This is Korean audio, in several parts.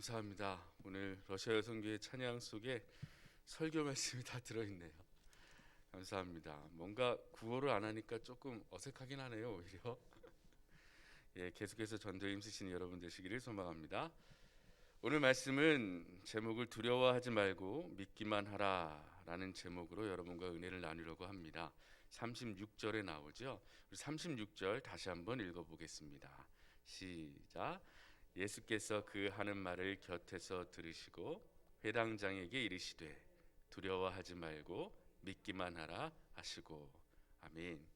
감사합니다. 오늘 러시아 여성교회 찬양 속에 설교 말씀이 다 들어있네요. 감사합니다. 뭔가 구호를 안 하니까 조금 어색하긴 하네요. 오히려. 예, 계속해서 전도에 힘쓰시는 여러분 되시기를 소망합니다. 오늘 말씀은 제목을 두려워하지 말고 믿기만 하라라는 제목으로 여러분과 은혜를 나누려고 합니다. 36절에 나오죠. 우리 36절 다시 한번 읽어보겠습니다. 시작. 예수께서 그 하는 말을 곁에서 들으시고 회당장에게 이르시되 두려워하지 말고 믿기만 하라 하시고 아멘.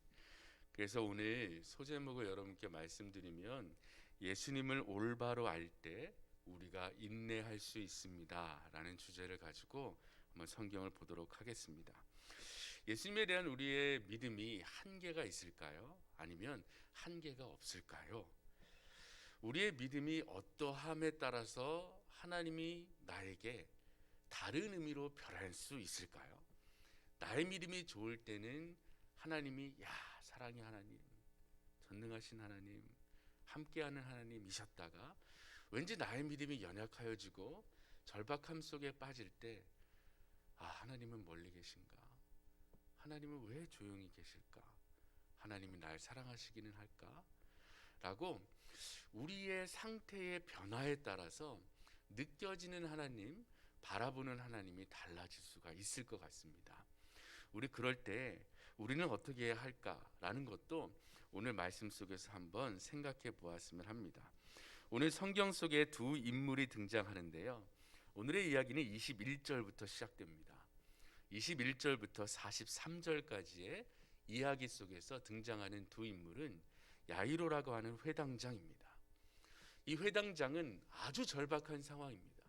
그래서 오늘 소제목을 여러분께 말씀드리면 예수님을 올바로 알 때 우리가 인내할 수 있습니다라는 주제를 가지고 한번 성경을 보도록 하겠습니다. 예수님에 대한 우리의 믿음이 한계가 있을까요? 아니면 한계가 없을까요? 우리의 믿음이 어떠함에 따라서 하나님이 나에게 다른 의미로 변할 수 있을까요? 나의 믿음이 좋을 때는 하나님이 야 사랑의 하나님, 전능하신 하나님, 함께하는 하나님이셨다가 왠지 나의 믿음이 연약하여지고 절박함 속에 빠질 때 아, 하나님은 멀리 계신가? 하나님은 왜 조용히 계실까? 하나님이 날 사랑하시기는 할까? 라고 우리의 상태의 변화에 따라서 느껴지는 하나님, 바라보는 하나님이 달라질 수가 있을 것 같습니다. 우리 그럴 때 우리는 어떻게 해야 할까라는 것도 오늘 말씀 속에서 한번 생각해 보았으면 합니다. 오늘 성경 속에 두 인물이 등장하는데요. 오늘의 이야기는 21절부터 시작됩니다. 21절부터 43절까지의 이야기 속에서 등장하는 두 인물은 야이로라고 하는 회당장입니다. 이 회당장은 아주 절박한 상황입니다.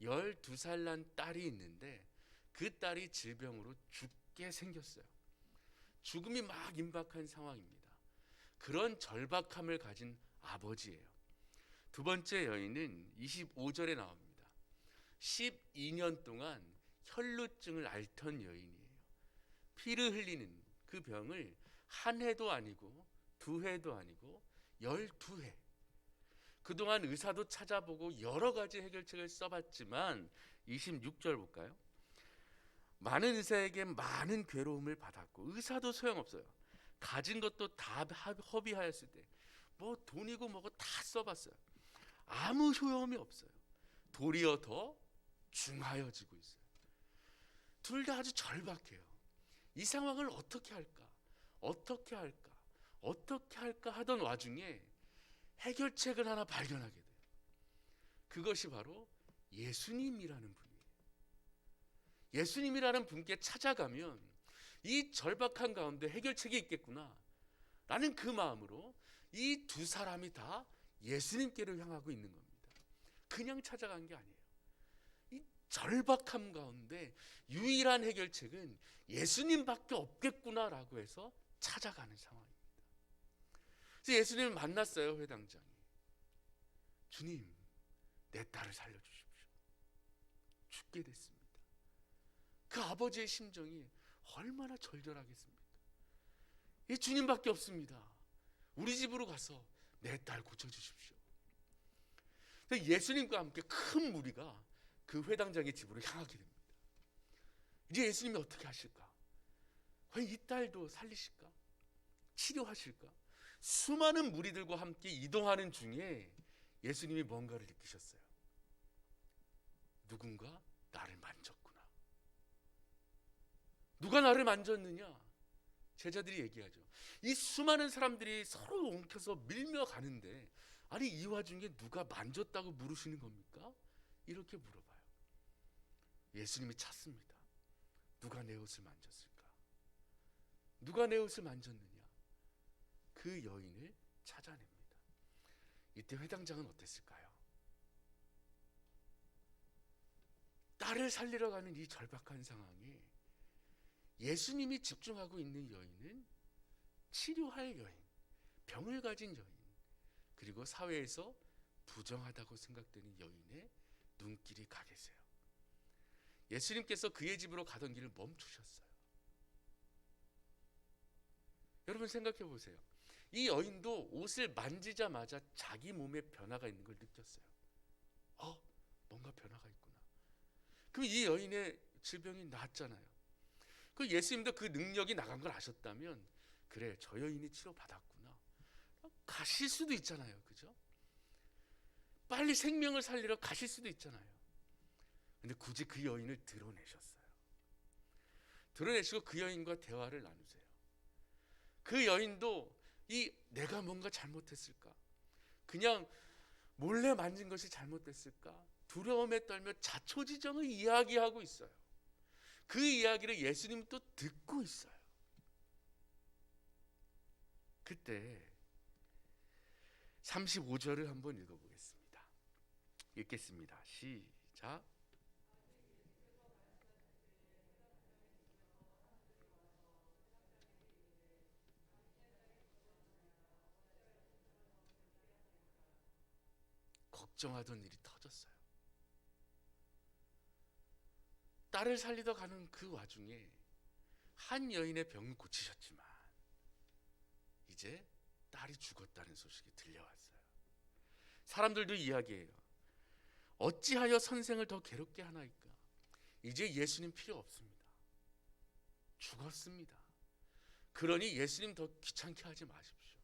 12살 난 딸이 있는데 그 딸이 질병으로 죽게 생겼어요. 죽음이 막 임박한 상황입니다. 그런 절박함을 가진 아버지예요. 두 번째 여인은 25절에 나옵니다. 12년 동안 혈루증을 앓던 여인이에요. 피를 흘리는 그 병을 한 해도 아니고 두 해도 아니고 열두 해. 그동안 의사도 찾아보고 여러 가지 해결책을 써봤지만 26절 볼까요? 많은 의사에게 많은 괴로움을 받았고 의사도 소용없어요. 가진 것도 다 허비하였을 때 뭐 돈이고 뭐고 다 써봤어요. 아무 소용이 없어요. 도리어 더 중하여지고 있어요. 둘 다 아주 절박해요. 이 상황을 어떻게 할까? 어떻게 할까? 어떻게 할까 하던 와중에 해결책을 하나 발견하게 돼요. 그것이 바로 예수님이라는 분이에요. 예수님이라는 분께 찾아가면 이 절박한 가운데 해결책이 있겠구나. 라는 그 마음으로 이 두 사람이 다 예수님께로 향하고 있는 겁니다. 그냥 찾아간 게 아니에요. 이 절박함 가운데 유일한 해결책은 예수님밖에 없겠구나라고 해서 찾아가는 상황입니다. 그래서 예수님을 만났어요 회당장이. 주님, 내 딸을 살려주십시오. 죽게 됐습니다. 그 아버지의 심정이 얼마나 절절하겠습니까? 이 주님밖에 없습니다. 우리 집으로 가서 내 딸 고쳐주십시오. 예수님과 함께 큰 무리가 그 회당장의 집으로 향하게 됩니다. 이제 예수님이 어떻게 하실까? 과연 이 딸도 살리실까? 치료하실까? 수많은 무리들과 함께 이동하는 중에 예수님이 뭔가를 느끼셨어요. 누군가 나를 만졌구나. 누가 나를 만졌느냐? 제자들이 얘기하죠. 이 수많은 사람들이 서로 엉켜서 밀며 가는데 아니 이 와중에 누가 만졌다고 물으시는 겁니까? 이렇게 물어봐요. 예수님이 찾습니다. 누가 내 옷을 만졌을까? 누가 내 옷을 만졌느냐? 그 여인을 찾아냅니다. 이때 회당장은 어땠을까요? 딸을 살리러 가는 이 절박한 상황에 예수님이 집중하고 있는 여인은 치료할 여인, 병을 가진 여인, 그리고 사회에서 부정하다고 생각되는 여인의 눈길이 가 계세요. 예수님께서 그의 집으로 가던 길을 멈추셨어요. 여러분 생각해 보세요. 이 여인도 옷을 만지자마자 자기 몸에 변화가 있는 걸 느꼈어요. 어, 뭔가 변화가 있구나. 그럼 이 여인의 질병이 나았잖아요. 그 예수님도 그 능력이 나간 걸 아셨다면 그래 저 여인이 치료 받았구나. 가실 수도 있잖아요, 그죠? 빨리 생명을 살리러 가실 수도 있잖아요. 근데 굳이 그 여인을 드러내셨어요. 드러내시고 그 여인과 대화를 나누세요. 그 여인도 이 내가 뭔가 잘못했을까? 그냥 몰래 만진 것이 잘못됐을까? 두려움에 떨며 자초지정을 이야기하고 있어요. 그 이야기를 예수님 또 듣고 있어요. 그때 35절을 한번 읽어보겠습니다. 읽겠습니다. 시작. 걱정하던 일이 터졌어요. 딸을 살리러 가는 그 와중에 한 여인의 병을 고치셨지만 이제 딸이 죽었다는 소식이 들려왔어요. 사람들도 이야기해요. 어찌하여 선생을 더 괴롭게 하나이까? 이제 예수님 필요 없습니다. 죽었습니다. 그러니 예수님 더 귀찮게 하지 마십시오.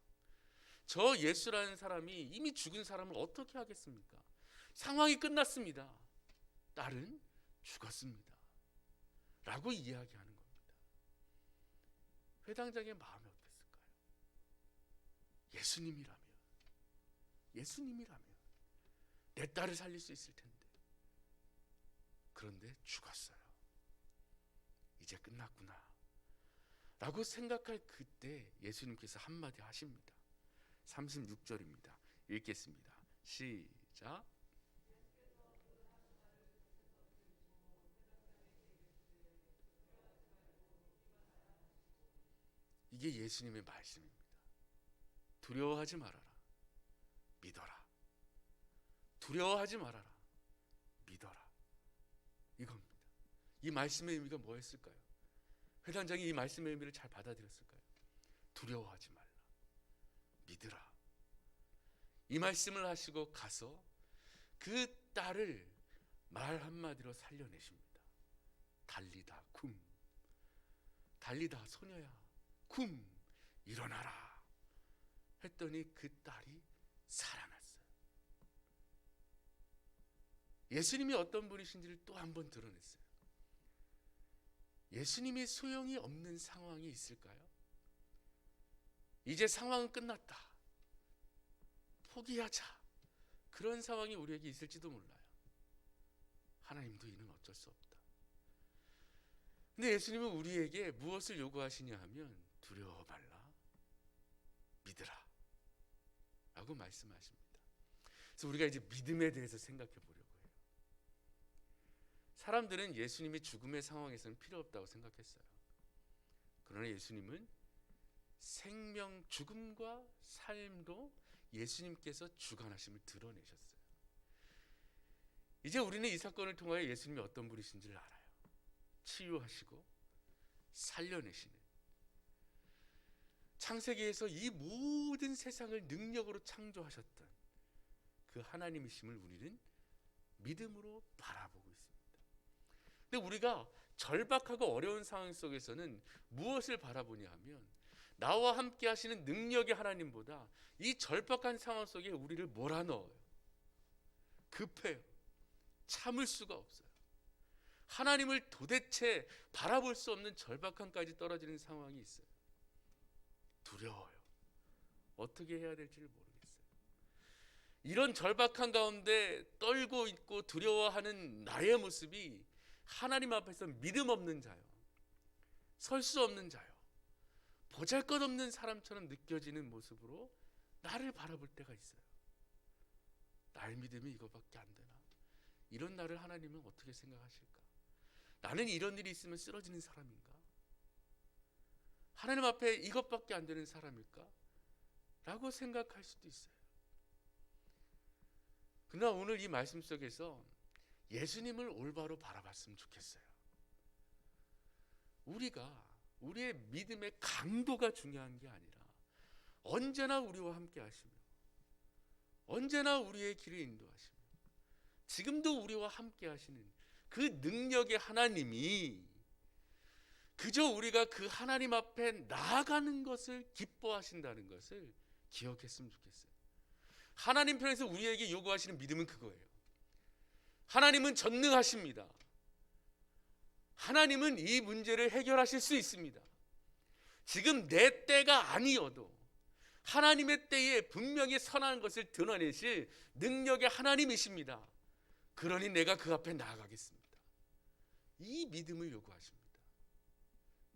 저 예수라는 사람이 이미 죽은 사람을 어떻게 하겠습니까? 상황이 끝났습니다. 딸은 죽었습니다. 라고 이야기하는 겁니다. 회당장의 마음이 어땠을까요? 예수님이라면, 예수님이라면 내 딸을 살릴 수 있을 텐데. 그런데 죽었어요. 이제 끝났구나. 라고 생각할 그때 예수님께서 한마디 하십니다. 36절입니다. 읽겠습니다. 시작. 이게 예수님의 말씀입니다. 두려워하지 말아라. 믿어라. 두려워하지 말아라. 믿어라. 이겁니다. 이 말씀의 의미가 뭐였을까요? 회단장이 이 말씀의 의미를 잘 받아들였을까요? 두려워하지 말라. 믿으라. 이 말씀을 하시고 가서 그 딸을 말 한마디로 살려내십니다. 달리다 굼. 달리다 소녀야 굼 일어나라. 했더니 그 딸이 살아났어요. 예수님이 어떤 분이신지를 또 한 번 드러냈어요. 예수님이 소용이 없는 상황이 있을까요? 이제 상황은 끝났다. 포기하자. 그런 상황이 우리에게 있을지도 몰라요. 하나님도 이는 어쩔 수 없다. 근데 예수님은 우리에게 무엇을 요구하시냐 하면 두려워 말라. 믿으라. 라고 말씀하십니다. 그래서 우리가 이제 믿음에 대해서 생각해 보려고 해요. 사람들은 예수님이 죽음의 상황에서는 필요 없다고 생각했어요. 그러나 예수님은 생명, 죽음과 삶도 예수님께서 주관하심을 드러내셨어요. 이제 우리는 이 사건을 통하여 예수님이 어떤 분이신지를 알아요. 치유하시고 살려내시는 창세기에서 이 모든 세상을 능력으로 창조하셨던 그 하나님이심을 우리는 믿음으로 바라보고 있습니다. 근데 우리가 절박하고 어려운 상황 속에서는 무엇을 바라보냐 하면 나와 함께 하시는 능력의 하나님보다 이 절박한 상황 속에 우리를 몰아넣어요. 급해요. 참을 수가 없어요. 하나님을 도대체 바라볼 수 없는 절박함까지 떨어지는 상황이 있어요. 두려워요. 어떻게 해야 될지를 모르겠어요. 이런 절박한 가운데 떨고 있고 두려워하는 나의 모습이 하나님 앞에서 믿음 없는 자요. 설 수 없는 자요. 보잘 것 없는 사람처럼 느껴지는 모습으로 나를 바라볼 때가 있어요. 나의 믿음이 이거밖에 안 되나? 이런 나를 하나님은 어떻게 생각하실까? 나는 이런 일이 있으면 쓰러지는 사람인가? 하나님 앞에 이것밖에 안 되는 사람일까? 라고 생각할 수도 있어요. 그러나 오늘 이 말씀 속에서 예수님을 올바로 바라봤으면 좋겠어요. 우리가 우리의 믿음의 강도가 중요한 게 아니라 언제나 우리와 함께 하시며 언제나 우리의 길을 인도하시며 지금도 우리와 함께 하시는 그 능력의 하나님이 그저 우리가 그 하나님 앞에 나아가는 것을 기뻐하신다는 것을 기억했으면 좋겠어요. 하나님 편에서 우리에게 요구하시는 믿음은 그거예요. 하나님은 전능하십니다. 하나님은 이 문제를 해결하실 수 있습니다. 지금 내 때가 아니어도 하나님의 때에 분명히 선한 것을 드러내실 능력의 하나님이십니다. 그러니 내가 그 앞에 나아가겠습니다. 이 믿음을 요구하십니다.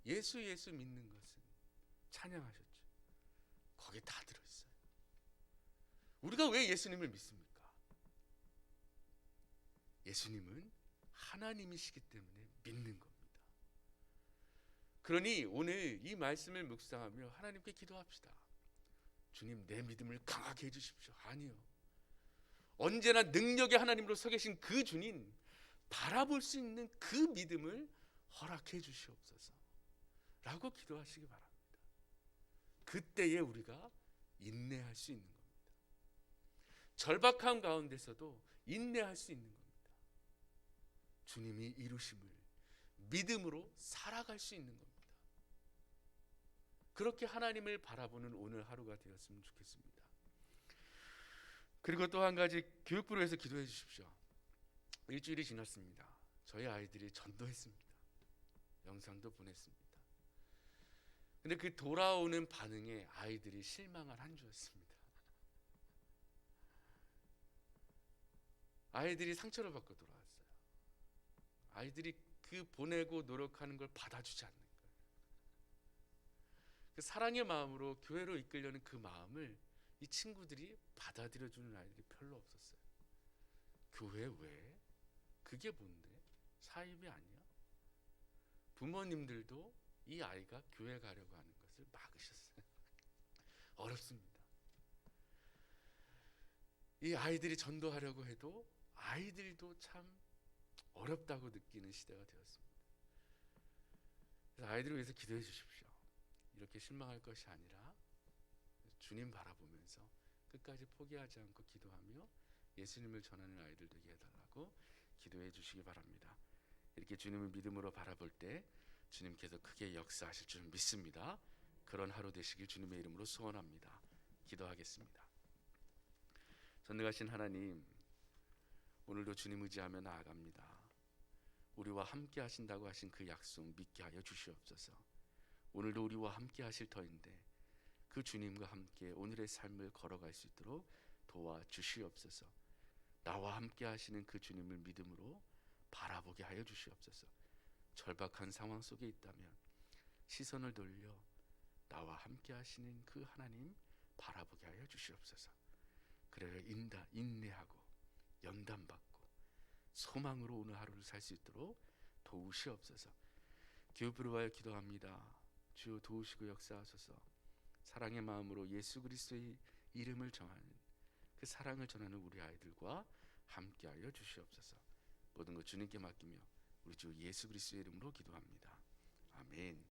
예수 예수 믿는 것은 찬양하셨죠. 거기에 다 들어있어요. 우리가 왜 예수님을 믿습니까? 예수님은 하나님이시기 때문에 믿는 겁니다. 그러니 오늘 이 말씀을 묵상하며 하나님께 기도합시다. 주님 내 믿음을 강하게 해 주십시오. 아니요. 언제나 능력의 하나님으로 서 계신 그 주님 바라볼 수 있는 그 믿음을 허락해 주시옵소서. 라고 기도하시기 바랍니다. 그때에 우리가 인내할 수 있는 겁니다. 절박함 가운데서도 인내할 수 있는. 주님이 이루심을 믿음으로 살아갈 수 있는 겁니다. 그렇게 하나님을 바라보는 오늘 하루가 되었으면 좋겠습니다. 그리고 또 한 가지 교육부로에서 기도해 주십시오. 일주일이 지났습니다. 저희 아이들이 전도했습니다. 영상도 보냈습니다. 근데 그 돌아오는 반응에 아이들이 실망을 한 주였습니다. 아이들이 상처를 받고 돌아왔어요. 아이들이 그 보내고 노력하는 걸 받아주지 않는 거예요. 그 사랑의 마음으로 교회로 이끌려는 그 마음을 이 친구들이 받아들여주는 아이들이 별로 없었어요. 교회 왜? 그게 뭔데? 사입이 아니야? 부모님들도 이 아이가 교회 가려고 하는 것을 막으셨어요. 어렵습니다. 이 아이들이 전도하려고 해도 아이들도 참 어렵다고 느끼는 시대가 되었습니다. 그래서 아이들을 위해서 기도해 주십시오. 이렇게 실망할 것이 아니라 주님 바라보면서 끝까지 포기하지 않고 기도하며 예수님을 전하는 아이들 되게 해달라고 기도해 주시기 바랍니다. 이렇게 주님을 믿음으로 바라볼 때 주님께서 크게 역사하실 줄 믿습니다. 그런 하루 되시길 주님의 이름으로 소원합니다. 기도하겠습니다. 전능하신 하나님, 오늘도 주님 의지하며 나아갑니다. 우리와 함께 하신다고 하신 그 약속 믿게 하여 주시옵소서. 오늘도 우리와 함께 하실 터인데 그 주님과 함께 오늘의 삶을 걸어갈 수 있도록 도와 주시옵소서. 나와 함께 하시는 그 주님을 믿음으로 바라보게 하여 주시옵소서. 절박한 상황 속에 있다면 시선을 돌려 나와 함께 하시는 그 하나님 바라보게 하여 주시옵소서. 그래야 인다 인내하고 연단받고 소망으로 오늘 하루를 살 수 있도록 도우시옵소서. 기업으로 하여 기도합니다. 주 도우시고 역사하소서. 사랑의 마음으로 예수 그리스도의 이름을 정하는 그 사랑을 전하는 우리 아이들과 함께하여 주시옵소서. 모든 것 주님께 맡기며 우리 주 예수 그리스도의 이름으로 기도합니다. 아멘.